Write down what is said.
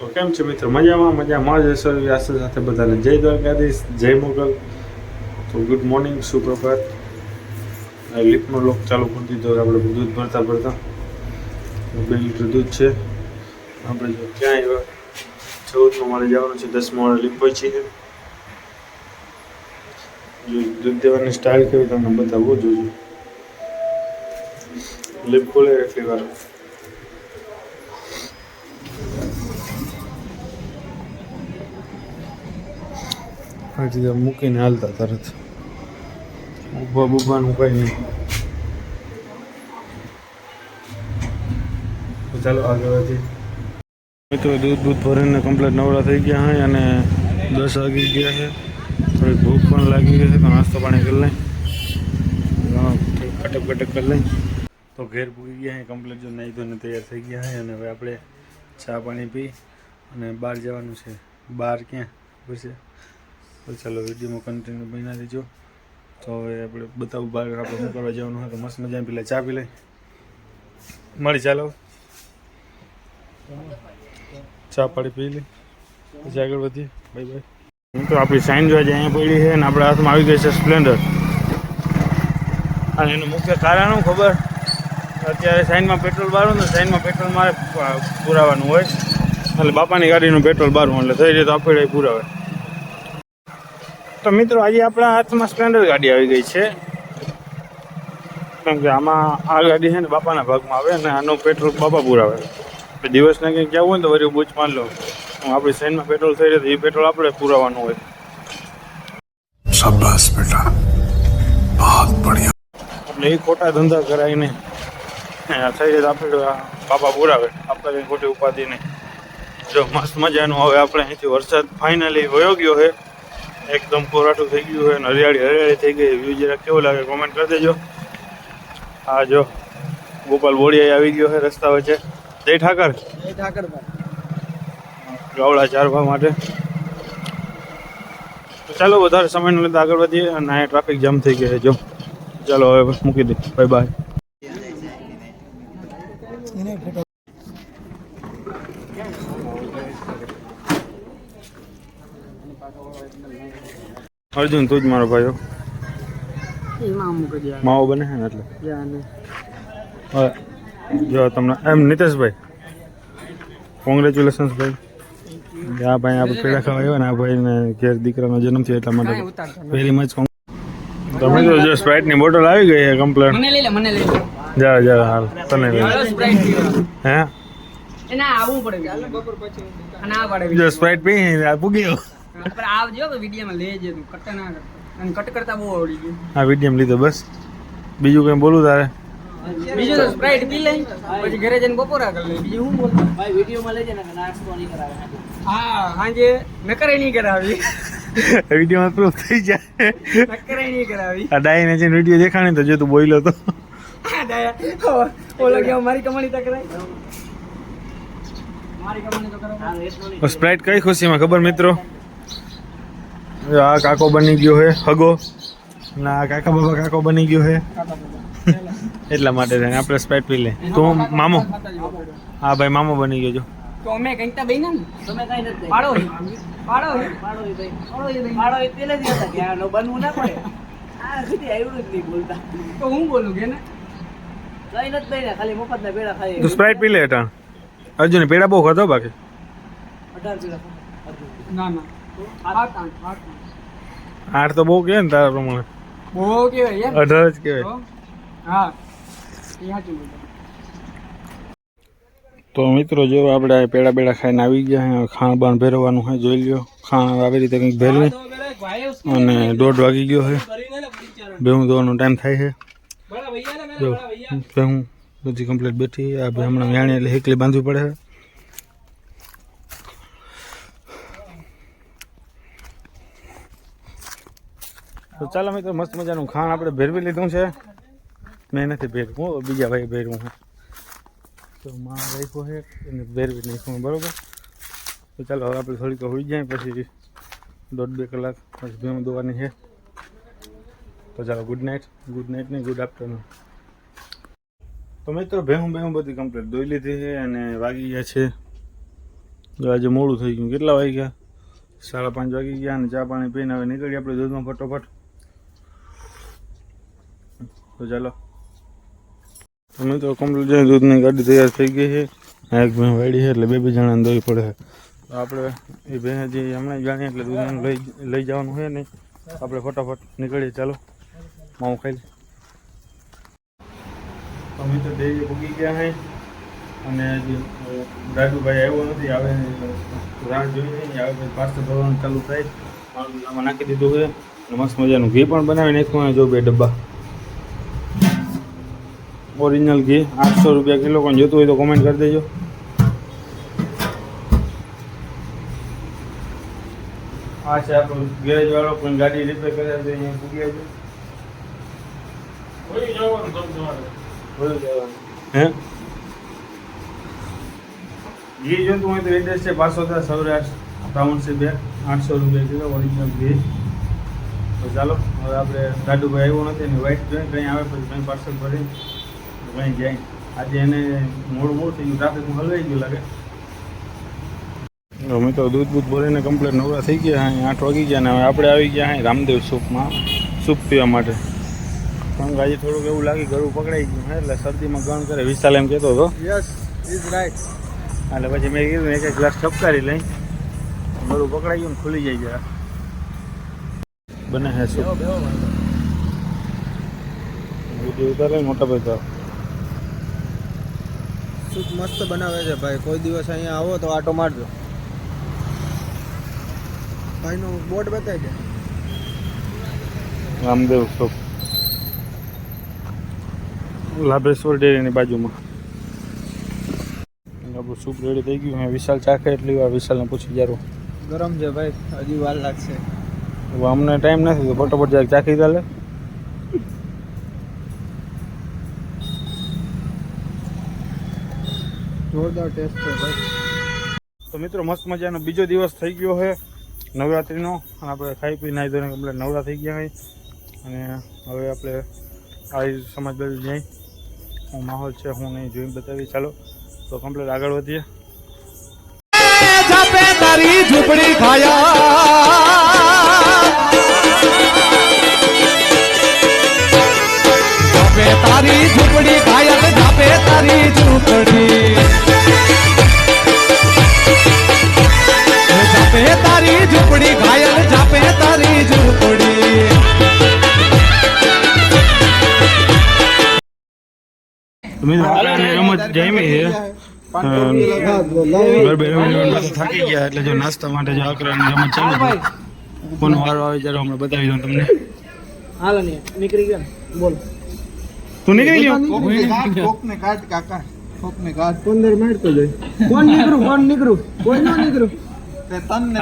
તો કેમ છે મિત્રો? મજામાં? મજામાં જ હશો વ્યાસ સાથે બધાને જય દ્વારકાધીશ, જય મોગલ. તો ગુડ મોર્નિંગ સુપ્રભાત. લિફ્ટનો લોક ચાલુ કરી દીધો આપણે દૂધ ભરતા ભરતા. બે લીટર દૂધ છે. આપણે જો ક્યાં આવ્યા ચૌદમાં મારે જવાનું છે, દસમાં વાળા લિફ્ટ પછી છે. જો દૂધ દેવાની સ્ટાઇલ કેવી, તમને બતાવવું જોજો. લિફ્ટ ખોલે એટલી વાર હજી તો મૂકીને હાલતા તરત. ઊભા બૂભાનું કંઈ નહીં. ચાલો આગળ વધી મિત્રો, દૂધ દૂધ ભરીને કમ્પ્લેટ નવરા થઈ ગયા હોય અને દસ વાગી ગયા છે થોડીક ભૂખ પણ લાગી ગઈ છે, તો નાસ્તો પાણી કરી લઈ. કટક કટક કરી લઈ. તો ઘેર પૂગી ગયા છે કમ્પ્લેટ જો નાહી ધોઈને તૈયાર થઈ ગયા છે અને હવે આપણે ચા પાણી પી અને બહાર જવાનું છે. બહાર ક્યાં? ખબર છે ચાલો વિડીયોમાં કન્ટિન્યુ બના દેજો તો હવે આપણે બતાવું બહાર આપણે શું કરવા જવાનું હોય તો મસ્ત મજા પેલા ચા પી લઈ મળી ચાલો. ચા પાડી પી લઈ પછી આગળ વધીએ. બાય બાય તો આપણી સાઈન જોવા અહીંયા પડી છે અને આપણા હાથમાં આવી ગઈ છે સ્પ્લેન્ડર અને એનું મુખ્ય કારણ શું ખબર? અત્યારે સાઈનમાં પેટ્રોલ બારું ને સાઈનમાં પેટ્રોલ મારે પુરાવાનું હોય. એટલે બાપાની ગાડીનું પેટ્રોલ બારું એટલે થઈ જાય તો આપણે પુરાવે. તો મિત્રો આજે આપણા હાથમાં સ્પ્લેન્ડર ગાડી આવી ગઈ છે. કેમ કે આમાં આ ગાડી છે ને બાપાના ભાગમાં આવે અને આનું પેટ્રોલ બાપા પુરાવે તો દિવસના કંઈક જવું હોય ને તો વરી બૂચ માન લો. આપણી શહેરમાં પેટ્રોલ થઈ રહ્યો એ પેટ્રોલ આપણે પુરાવાનું હોય. શાબાશ બેટા. બહુત બઢિયા. એટલે એ ખોટા ધંધા કરાવીને થઈ જાય આપણે બાપા પુરાવે આપણે કંઈ ખોટી ઉપાધિ નહીં. જો મસ્ત મજાનું હવે આપણે અહીંથી વરસાદ ફાઇનલી વયો ગયો છે. એકદમ કોરાટું થઈ ગયું હોય અને હરિયાળી હરિયાળી થઈ ગઈ. વ્યૂ જરા કેવો લાગે કોમેન્ટ કરી દેજો. હા જો ગોપાલ બોડિયા આવી ગયો છે રસ્તા વચ્ચે. જય ઠાકર. ગાવડા ચારવા માટે. ચાલો વધારે સમય ન લેતા આગળ વધીએ. અને અહીંયા ટ્રાફિક જામ થઈ ગયો છે. જો ચાલો હવે મૂકી દે. બાય બાય અર્જુન તું જ મારો ભાઈઓ. માવો બને છે ને એટલે. જો તમને એમ નીતેશભાઈ. કોંગ્રેચ્યુલેશન્સ ભાઈ. આ ભાઈ આપણે પેડા ખાવા આવ્યો ને આ ભાઈને ઘેર દીકરાનો જન્મ થયો એટલા માટે. પહેલી મચ તમે તો જો સ્પ્રાઇટની બોટલ આવી ગઈ છે કમ્પ્લેટ મને લઈ લે મને લઈ લે. જા જા હાલ. તને લઈ સ્પ્રાઇટ. હે? એને આવવું પડે. અને આ પડે જો સ્પ્રાઇટ પી આ પૂગી ગયો. પણ આવજો તો વિડીયોમાં લેજે તું કટ ના કરતો અને કટ કરતા બહુ આવડી ગયું. આ વિડીયમ લીધો બસ. બીજું કંઈ બોલું તારે? બીજું તો સ્પ્રાઇટ પી લઈ પછી ઘરે જઈને બપોરા કરી લઈ. બીજું શું બોલતો ભાઈ વિડીયોમાં લઈ જાય ને નાસ્તો નહીં કરાવે હા. સાંજે નકરે નહીં કરાવી. વિડીયોમાં પ્રૂફ થઈ જાય. નકરે નહીં કરાવી. આ ડાઈને જે વીડિયો દેખાણે તો જો તું બોલ્યો તો. આ ડાયા ઓલો કે મારી કમાણી તો કરાય. મારી કમાણી તો કરાવ સ્પ્રાઇટ કઈ ખુશીમાં ખબર મિત્રો? આ કાકો બની ગયો હે હગો. ના કાકા બાબા કાકો બની ગયો હે. એટલા માટે થઈને આપણે સ્પ્રાઇટ પી લે. તું મામો. હા ભાઈ મામો બની ગયો જો. તો અમે કંઈક તો બન્યા ને? તમે કઈ નથી. પાડો પાડો પાડો ભાઈ. પાડો એ ભાઈ. પાડો હતા કે આનો બનવું ના પડે. આ સુધી આવ્યું જ નહીં બોલતા. તો હું બોલું કે ને? કઈ નથી બન્યા ખાલી મફત ના પેડા ખાઈ તું સ્પ્રાઇટ પી લે અટાણ અર્જુન પેડા બહુ ખાતો બાકી. અઢાર પેડા ના ના. આઠ તો બહુ કે ને તારા પ્રમાણે. બહુ કહેવાય અઢાર જ કેવાય? હા. તો મિત્રો જો આપણે પેડા બેડા ખાઈને આવી ગયા ખાણ બાણ ભેરવાનું હોય જોઈ લ્યો. ખાણ આવી રીતે કંઈક ભેરવી અને દોઢ વાગી ગયો છે ભેહું ધોવાનો ટાઈમ થાય છે જો ભેહું બધી કમ્પ્લીટ બેઠી આ હમણાં વ્યાણી એટલે હેકલી બાંધવી પડે છે તો ચાલો મિત્રો મસ્ત મજાનું ખાણ આપણે ભેરવી લીધું છે. મેં નથી ભેરવું હો, બીજા ભાઈ ભેરવું છે. તો માં રાખ્યો છે એને ભેરવી નાખ્યું બરાબર? તો ચાલો હવે આપણે થોડીક હોઈ જાય પછી દોઢ બે કલાક પછી ભેમ દોવાની છે. તો ચાલો ગુડ નાઇટ ગુડ નાઇટ ને ગુડ આફ્ટરનૂન તો મિત્રો ભેહું ભેહું બધી કમ્પ્લીટ દોઈ લીધી છે અને વાગી ગયા છે. આજે મોડું થઈ ગયું કેટલા વાગી ગયા સાડા પાંચ વાગી ગયા અને ચા પાણી પીને હવે નીકળી આપણે દૂધમાં ફટોફટ. તો ચાલો. અમે તો કમ્પ્લીટ છે દૂધની ગાડી તૈયાર થઈ ગઈ છે. એક ભેં વાળી છે એટલે બે બે જણાને દોઈ પડે તો આપણે એ ભેં જે હમણાં જાણીએ એટલે દૂધ લઈ લઈ જવાનું છે નહીં આપણે ફટાફટ નીકળીએ. ચાલો. માવું ખાઈ અમે તો ડેરી ભૂગી ગયા છે. અને દાદુભાઈ આવ્યો નથી. આવે રાહ જોઈ નહીં આવે પાર્સલ ભરવાનું ચાલુ થાય. નાખી દીધું છે. મસ્ત મજાનું ઘી પણ બનાવી નાખ્યું જો બે ડબ્બા. ઓરિજિનલ ઘી આઠસો રૂપિયા કિલો કોઈ જોતું હોય તો કોમેન્ટ કરી દેજો. આ છે આપણો ગેરેજ વાળો પણ ગાડી રિપેર કરે તો અહીંયા પૂગી આવજો હે? ઘી જોતું હોય તો એડ્રેસ છે પાસોદરા સૌરાષ્ટ્ર ટાઉનશીપ બે આઠસો રૂપિયા કિલો ઓરિજિનલ ઘી. તો ચાલો હવે આપણે દાદુભાઈ આવ્યો નથી ને વાઇટ જોઈને કંઈ આવે પછી કંઈ પાર્સલ ભરી કંઈ જાય. આજે એને મોડું મોડું થઈ ગયું ટ્રાફિકમાં હલવાઈ ગયું લાગે. અમે તો દૂધ બૂધ ભરીને કમ્પ્લેટ નવરા થઈ ગયા અહીં આઠ વાગી ગયા ને હવે આપણે આવી ગયા અહીં રામદેવ સૂપમાં સૂપ પીવા માટે. પણ આજે થોડુંક એવું લાગે ગળું પકડાઈ ગયું એટલે શરદીમાં ગણ કરે વિશાલ એમ કહેતો હતો. યસ ઇઝ રાઈટ એટલે પછી મેં કીધું એક એક ગ્લાસ ઠપકારી લઈ. ગળું પકડાઈ ગયું ને ખુલી જાય જરા. બને હે સૂપ ઉતારે મોટા ભાઈ સૂપ મસ્ત બનાવે છે ભાઈ. કોઈ દિવસ અહીંયા આવો તો આટો મારજો. ભાઈનું બોર્ડ બતાવી દે. રામદેવ સૂપ લાભેશ્વર ડેરીની બાજુમાં. આપણું સૂપ રેડી થઈ ગયું. વિશાલ ચાખે એટલી વાર વિશાલને પૂછી જારું. ગરમ છે ભાઈ. હજી વાર લાગશે. અમને ટાઈમ નથી તો ફટોફટ જાય ચાખી ચાલે. જોરદાર ટેસ્ટ છે ભાઈ. તો મિત્રો મસ્ત મજાનો બીજો દિવસ થઈ ગયો છે. નવરાત્રિનો. અને આપણે ખાઈ પી નાહી ધોઈને કમ્પ્લેટ નવરા થઈ ગયા હોય અને હવે આપણે આવી સમાજ બાજુ જઈ. હું માહોલ છે હું નહીં જોઈને બતાવી. ચાલો તો કમ્પ્લેટ આગળ વધીએ. તારી ઝૂંપડી ખાયા. તારી ઝૂંપડી ખાયા તારી ઝૂંપડી મિત્રો આપણે રમત જામી છે. ગરબે રમીને થાકી ગયા એટલે જો નાસ્તા માટે જો આકરાની રમત ચાલુ કોનો વારો આવે ત્યારે હમણાં બતાવી દઉં તમને. હાલો ને નીકળી ગયા બોલ. તું નીકળી ગયો? કોકને કાઢ કાકા. કોકને કાઢ. પંદર મિનિટ તો જાય. કોણ નીકળું કોણ નીકળું કોઈ ન નીકળું તને